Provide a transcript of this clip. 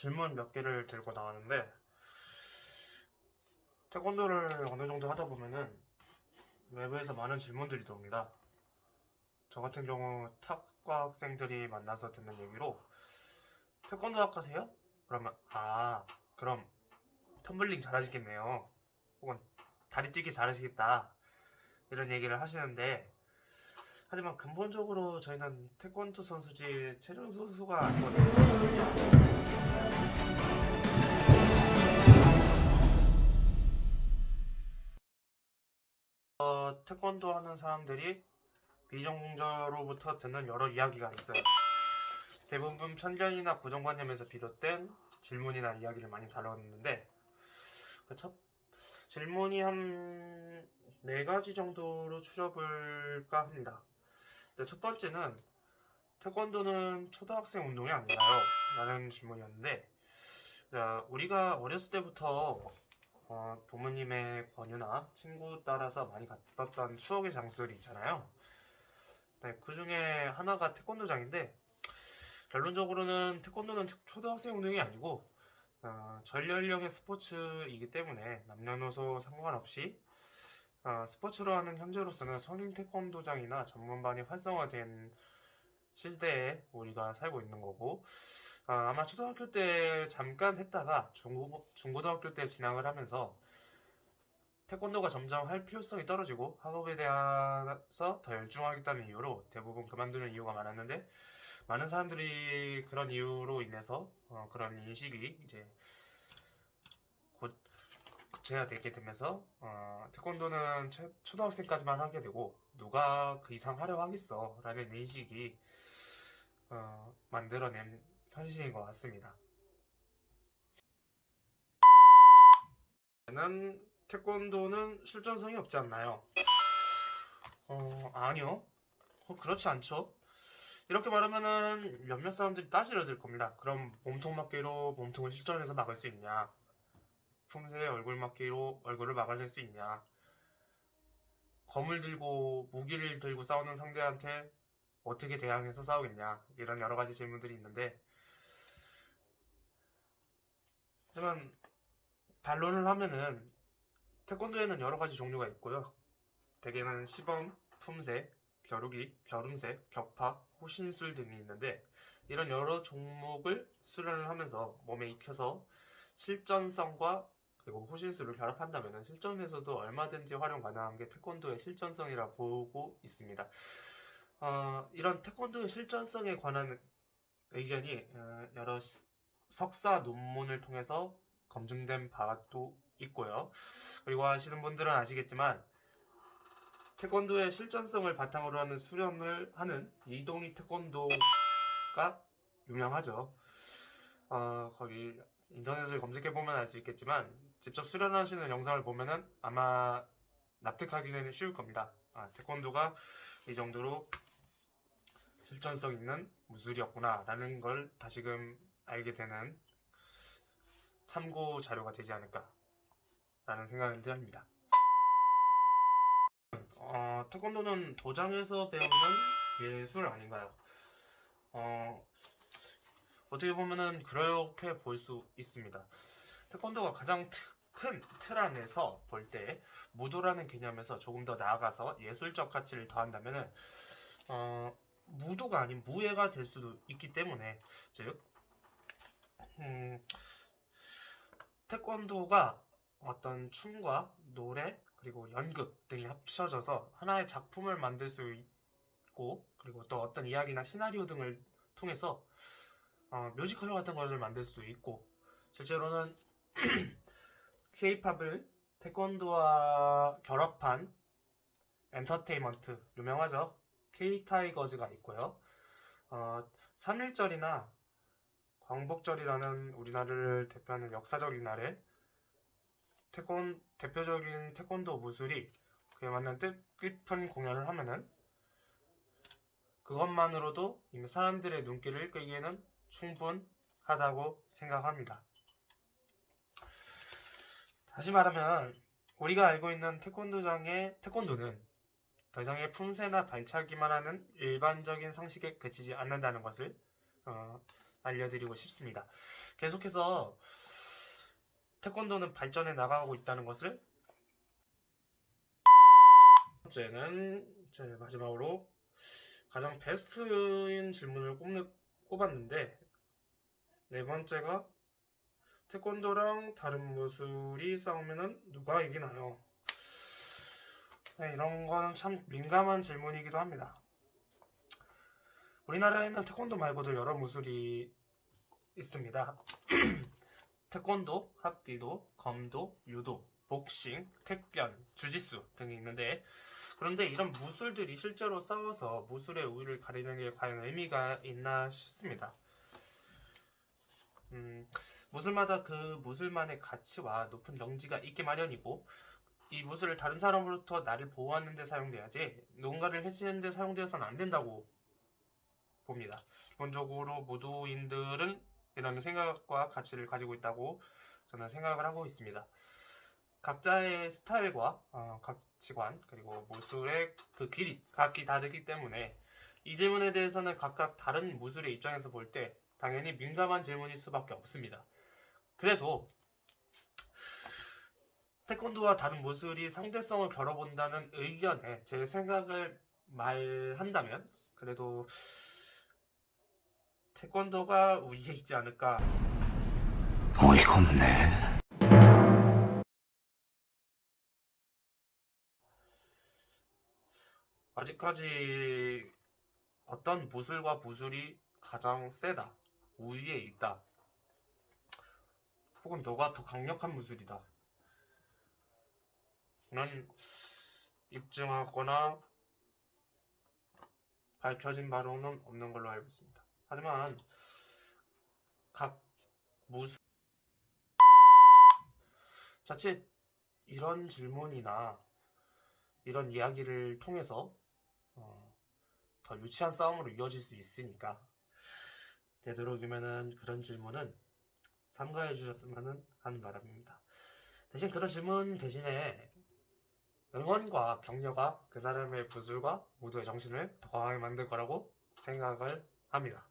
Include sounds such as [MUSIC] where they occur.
질문 몇 개를 들고 나왔는데 태권도를 어느 정도 하다 보면은 외부에서 많은 질문들이 들어옵니다. 저 같은 경우 탁과 학생들이 만나서 듣는 얘기로 태권도 학과세요? 그러면 아 그럼 텀블링 잘하시겠네요. 혹은 다리 찢기 잘하시겠다 이런 얘기를 하시는데 하지만 근본적으로 저희는 태권도 선수지 체중 선수가 아니거든요. 태권도 하는 사람들이 비전공자로부터 듣는 여러 이야기가 있어요. 대부분 편견이나 고정관념에서 비롯된 질문이나 이야기를 많이 다뤘는데 그 첫 질문이 한 네 가지 정도로 추려볼까 합니다. 첫 번째는 태권도는 초등학생 운동이 아닌가요? 라는 질문이었는데 자, 우리가 어렸을 때부터 어, 부모님의 권유나 친구 따라서 많이 갔었던 추억의 장소들이 있잖아요. 네, 그 중에 하나가 태권도장인데 결론적으로는 태권도는 초- 초등학생 운동이 아니고 어, 전 연령의 스포츠이기 때문에 남녀노소 상관없이 어, 스포츠로 하는 현재로서는 성인 태권도장이나 전문반이 활성화된 시대에 우리가 살고 있는 거고 어, 아 마 초등학교 때 잠깐 했다가 중고, 중고등학교 때 진학을 하면서 태권도가 점점 할 필요성이 떨어지고 학업에 대해서 더 열중하겠다는 이유로 대부분 그만두는 이유가 많았는데 많은 사람들이 그런 이유로 인해서 어, 그런 인식이 이제 곧 구체가 되게 되면서 어, 태권도는 최- 초등학생까지만 하게 되고 누가 그 이상 하려고 하겠어 라는 인식이 어, 만들어낸 현실인 것 같습니다. 는 태권도는 실전성이 없지 않나요? 어, 아니요. 어, 그렇지 않죠. 이렇게 말하면은 몇몇 사람들이 따지려 들 겁니다. 그럼 몸통 맞기로 몸통을 실전에서 막을 수 있냐? 품새 얼굴 맞기로 얼굴을 막아낼 수 있냐? 검을 들고 무기를 들고 싸우는 상대한테 어떻게 대항해서 싸우겠냐? 이런 여러 가지 질문들이 있는데 하지만 반론을 하면은 태권도에는 여러 가지 종류가 있고요. 대개는 시범, 품새, 겨루기, 겨룸새, 격파, 호신술 등이 있는데 이런 여러 종목을 수련을 하면서 몸에 익혀서 실전성과 그리고 호신술을 결합한다면 실전에서도 얼마든지 활용 가능한 게 태권도의 실전성이라 보고 있습니다. 어, 이런 태권도의 실전성에 관한 의견이 어, 여러 시- 석사 논문을 통해서 검증된 바도 있고요. 그리고 아시는 분들은 아시겠지만 태권도의 실전성을 바탕으로 하는 수련을 하는 이동희 태권도가 유명하죠. 어, 거기 인터넷을 검색해 보면 알 수 있겠지만 직접 수련하시는 영상을 보면은 아마 납득하기는 쉬울 겁니다. 아, 태권도가 이 정도로 실전성 있는 무술이었구나라는 걸 다시금 알게 되는 참고 자료가 되지 않을까라는 생각이 듭니다. 어, 태권도는 도장에서 배우는 예술 아닌가요? 어, 어떻게 보면은 그렇게 볼 수 있습니다. 태권도가 가장 트- 큰틀 안에서 볼 때 무도라는 개념에서 조금 더 나아가서 예술적 가치를 더한다면은 어, 무도가 아닌 무예가 될 수도 있기 때문에 즉 음, 태권도가 어떤 춤과 노래 그리고 연극 등이 합쳐져서 하나의 작품을 만들 수 있고 그리고 또 어떤 이야기나 시나리오 등을 통해서 어, 뮤지컬 같은 것을 만들 수도 있고 실제로는 [CLEARS THROAT] K-팝을 태권도와 결합한 엔터테인먼트 유명하죠? K-타이거즈가 있고요. 어, 3.1절이나 광복절이라는 우리나라를 대표하는 역사적인 날에 태권 대표적인 태권도 무술이 그에 맞는 뜻 깊은 공연을 하면은 그것만으로도 이미 사람들의 눈길을 끌기에는 충분하다고 생각합니다. 다시 말하면 우리가 알고 있는 태권도장의 태권도는 더 이상의 품새나 발차기만 하는 일반적인 상식에 그치지 않는다는 것을 어, 알려드리고 싶습니다. 계속해서 태권도는 발전해 나가고 있다는 것을 첫 번째는 제 마지막으로 가장 베스트인 질문을 꼽는, 꼽았는데 네 번째가 태권도랑 다른 무술이 싸우면은 누가 이기나요? 네, 이런 거는 참 민감한 질문이기도 합니다. 우리나라에는 태권도 말고도 여러 무술이 있습니다. [CLEARS THROAT] 태권도, 합기도, 검도, 유도, 복싱, 택견, 주짓수 등이 있는데 그런데 이런 무술들이 실제로 싸워서 무술의 우위를 가리는 게 과연 의미가 있나 싶습니다. 음, 무술마다 그 무술만의 가치와 높은 명지가 있기 마련이고 이 무술을 다른 사람으로부터 나를 보호하는 데 사용돼야지 누군가를 해치는 데 사용되어서는 안 된다고 봅니다. 기본적으로 무도인들은 이런 생각과 가치를 가지고 있다고 저는 생각을 하고 있습니다. 각자의 스타일과 어, 가치관 그리고 무술의 그 길이 각기 다르기 때문에 이 질문에 대해서는 각각 다른 무술의 입장에서 볼 때 당연히 민감한 질문일 수밖에 없습니다. 그래도 태권도와 다른 무술이 상대성을 겨뤄본다는 의견에 제 생각을 말한다면 그래도 태권도가 우위에 있지 않을까 어이가 없네. 아직까지 어떤 무술과 무술이 가장 세다, 우위에 있다, 혹은 너가 더 강력한 무술이다. 는 입증하거나 밝혀진 바로는 없는 걸로 알고 있습니다. 하지만 각 무술 자칫 이런 질문이나 이런 이야기를 통해서 어, 더 유치한 싸움으로 이어질 수 있으니까 되도록이면은 그런 질문은 삼가해 주셨으면 하는 바람입니다. 대신 그런 질문 대신에 응원과 격려가 그 사람의 부술과 모두의 정신을 더 강하게 만들 거라고 생각을 합니다.